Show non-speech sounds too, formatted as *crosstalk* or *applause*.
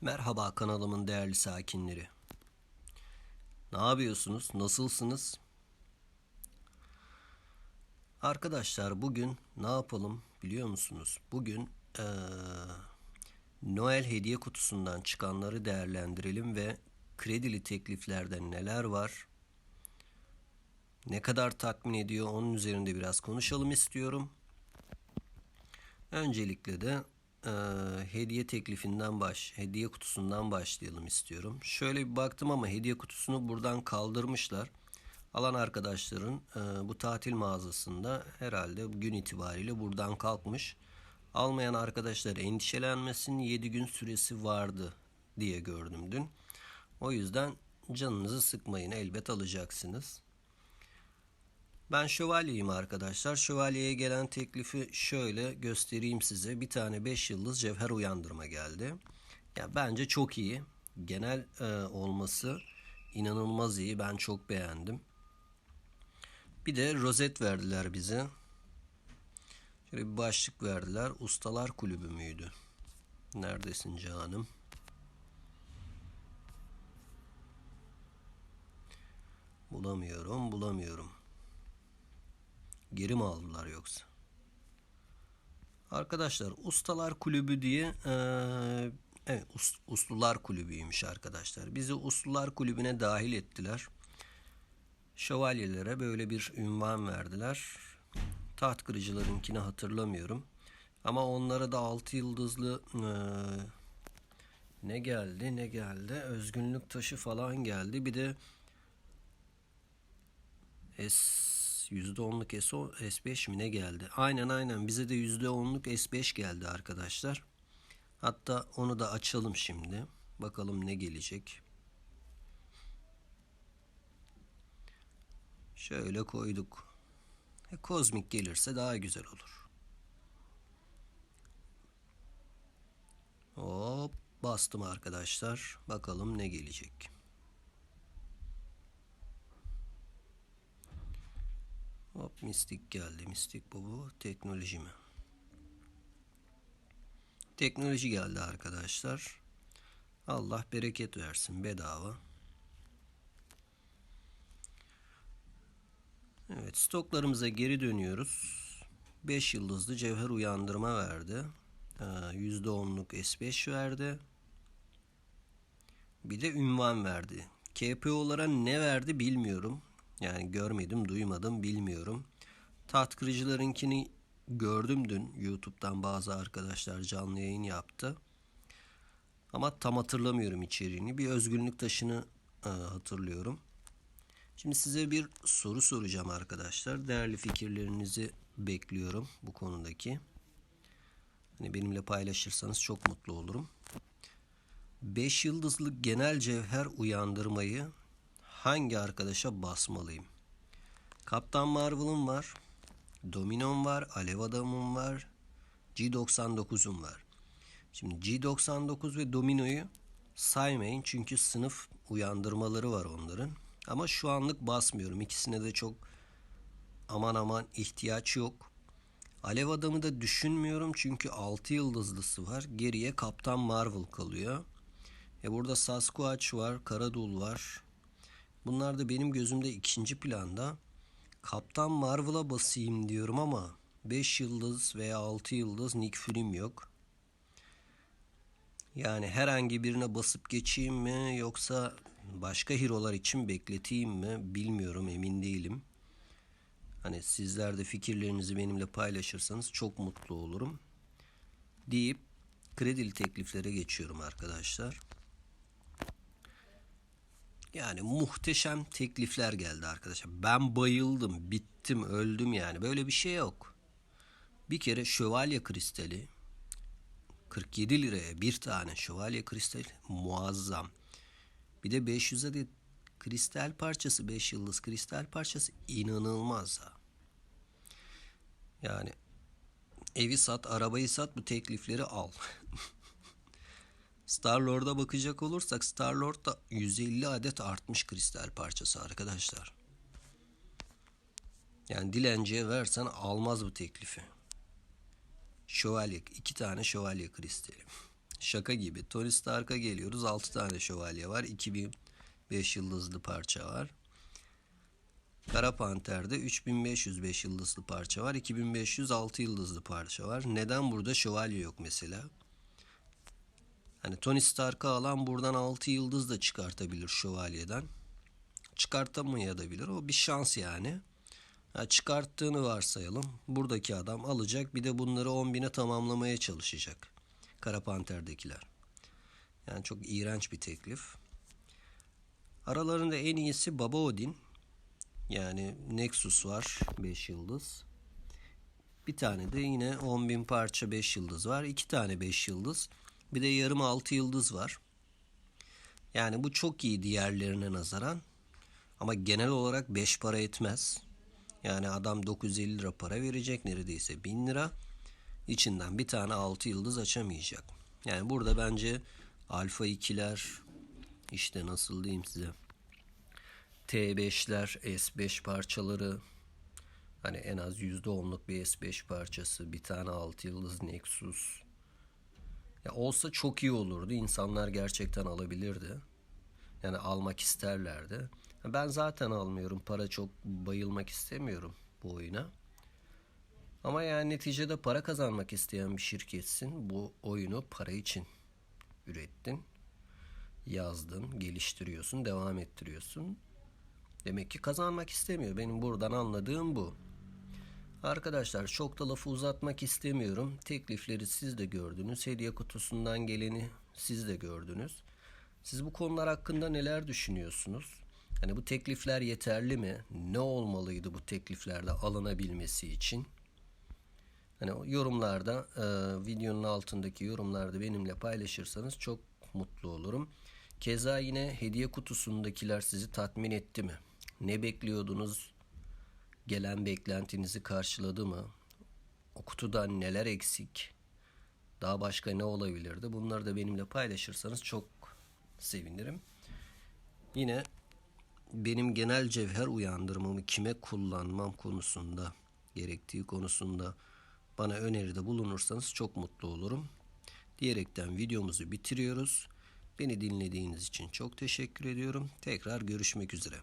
Merhaba kanalımın değerli sakinleri. Ne yapıyorsunuz? Nasılsınız? Arkadaşlar bugün ne yapalım biliyor musunuz? Bugün eee, Noel hediye kutusundan çıkanları değerlendirelim ve kredili tekliflerde neler var? Ne kadar tatmin ediyor onun üzerinde biraz konuşalım istiyorum. Öncelikle de eee, hediye teklifinden baş, hediye kutusundan başlayalım istiyorum. Şöyle bir baktım ama hediye kutusunu buradan kaldırmışlar. Alan arkadaşların eee, bu tatil mağazasında herhalde gün itibariyle buradan kalkmış. Almayan arkadaşlar endişelenmesin 7 gün süresi vardı diye gördüm dün. O yüzden canınızı sıkmayın elbet alacaksınız. Ben şövalyeyim arkadaşlar. Şövalyeye gelen teklifi şöyle göstereyim size. Bir tane 5 yıldız cevher uyandırma geldi. Ya bence çok iyi. Genel e, olması inanılmaz iyi. Ben çok beğendim. Bir de rozet verdiler bize. Şöyle bir başlık verdiler. Ustalar Kulübü müydü? Neredesin canım? Bulamıyorum, bulamıyorum. Geri mi aldılar yoksa? Arkadaşlar Ustalar Kulübü diye eee, evet, Us- Uslular Kulübüymüş arkadaşlar. Bizi Uslular Kulübü'ne dahil ettiler. Şövalyelere böyle bir ünvan verdiler. Taht kırıcılarınkini hatırlamıyorum. Ama onlara da 6 yıldızlı eee, ne geldi ne geldi özgünlük taşı falan geldi. Bir de S %10'luk S, S5 mi ne geldi? Aynen aynen bize de %10'luk S5 geldi arkadaşlar. Hatta onu da açalım şimdi. Bakalım ne gelecek. Şöyle koyduk. E, kozmik gelirse daha güzel olur. Hop bastım arkadaşlar. Bakalım ne gelecek. Hop mistik geldi. Mistik bu bu. Teknoloji mi? Teknoloji geldi arkadaşlar. Allah bereket versin bedava. Evet stoklarımıza geri dönüyoruz. 5 yıldızlı cevher uyandırma verdi. Ee, %10'luk S5 verdi. Bir de ünvan verdi. KPO'lara ne verdi bilmiyorum. Yani görmedim, duymadım, bilmiyorum. Taht kırıcılarınkini gördüm dün. YouTube'dan bazı arkadaşlar canlı yayın yaptı. Ama tam hatırlamıyorum içeriğini. Bir özgünlük taşını e, hatırlıyorum. Şimdi size bir soru soracağım arkadaşlar. Değerli fikirlerinizi bekliyorum bu konudaki. Hani benimle paylaşırsanız çok mutlu olurum. 5 yıldızlı genel cevher uyandırmayı hangi arkadaşa basmalıyım? Kaptan Marvel'ım var. Dominon var. Alev Adam'ım var. G99'um var. Şimdi G99 ve Domino'yu saymayın çünkü sınıf uyandırmaları var onların. Ama şu anlık basmıyorum. İkisine de çok aman aman ihtiyaç yok. Alev Adam'ı da düşünmüyorum çünkü 6 yıldızlısı var. Geriye Kaptan Marvel kalıyor. E burada Sasquatch var, Karadul var. Bunlar da benim gözümde ikinci planda. Kaptan Marvel'a basayım diyorum ama 5 yıldız veya 6 yıldız Nick Fury'm yok. Yani herhangi birine basıp geçeyim mi yoksa başka hero'lar için bekleteyim mi bilmiyorum emin değilim. Hani sizler de fikirlerinizi benimle paylaşırsanız çok mutlu olurum. Deyip kredili tekliflere geçiyorum arkadaşlar. Yani muhteşem teklifler geldi arkadaşlar. Ben bayıldım, bittim, öldüm yani. Böyle bir şey yok. Bir kere şövalye kristali 47 liraya bir tane şövalye kristali muazzam. Bir de 500 adet kristal parçası 5 yıldız kristal parçası inanılmaz ha. Yani evi sat, arabayı sat bu teklifleri al. *laughs* Star-Lord'a bakacak olursak Star-Lord'da 150 adet artmış kristal parçası arkadaşlar. Yani dilenciye versen almaz bu teklifi. Şövalye, iki tane şövalye kristali. Şaka gibi. Tony Stark'a geliyoruz. 6 tane şövalye var. 2005 yıldızlı parça var. Kara Panter'de 3505 yıldızlı parça var. 2506 yıldızlı parça var. Neden burada şövalye yok mesela? Hani Tony Stark'ı alan buradan 6 yıldız da çıkartabilir şövalyeden. Çıkartamayabilir. O bir şans yani. Ha, çıkarttığını varsayalım. Buradaki adam alacak. Bir de bunları 10 bine tamamlamaya çalışacak. Kara Panter'dekiler. Yani çok iğrenç bir teklif. Aralarında en iyisi Baba Odin. Yani Nexus var 5 yıldız. Bir tane de yine 10.000 parça 5 yıldız var. 2 tane 5 yıldız. Bir de yarım 6 yıldız var. Yani bu çok iyi diğerlerine nazaran. Ama genel olarak 5 para etmez. Yani adam 950 lira para verecek neredeyse 1000 lira. İçinden bir tane 6 yıldız açamayacak. Yani burada bence alfa 2'ler işte nasıl diyeyim size T5'ler S5 parçaları hani en az %10'luk bir S5 parçası bir tane 6 yıldız Nexus ya olsa çok iyi olurdu. İnsanlar gerçekten alabilirdi. Yani almak isterlerdi. Ben zaten almıyorum. Para çok bayılmak istemiyorum bu oyuna. Ama yani neticede para kazanmak isteyen bir şirketsin. Bu oyunu para için ürettin. Yazdın, geliştiriyorsun, devam ettiriyorsun. Demek ki kazanmak istemiyor. Benim buradan anladığım bu. Arkadaşlar çok da lafı uzatmak istemiyorum. Teklifleri siz de gördünüz. Hediye kutusundan geleni siz de gördünüz. Siz bu konular hakkında neler düşünüyorsunuz? Hani bu teklifler yeterli mi? Ne olmalıydı bu tekliflerde alınabilmesi için? Hani yorumlarda, e, videonun altındaki yorumlarda benimle paylaşırsanız çok mutlu olurum. Keza yine hediye kutusundakiler sizi tatmin etti mi? Ne bekliyordunuz? Gelen beklentinizi karşıladı mı? O kutudan neler eksik? Daha başka ne olabilirdi? Bunları da benimle paylaşırsanız çok sevinirim. Yine benim genel cevher uyandırmamı kime kullanmam konusunda gerektiği konusunda bana öneride bulunursanız çok mutlu olurum. Diyerekten videomuzu bitiriyoruz. Beni dinlediğiniz için çok teşekkür ediyorum. Tekrar görüşmek üzere.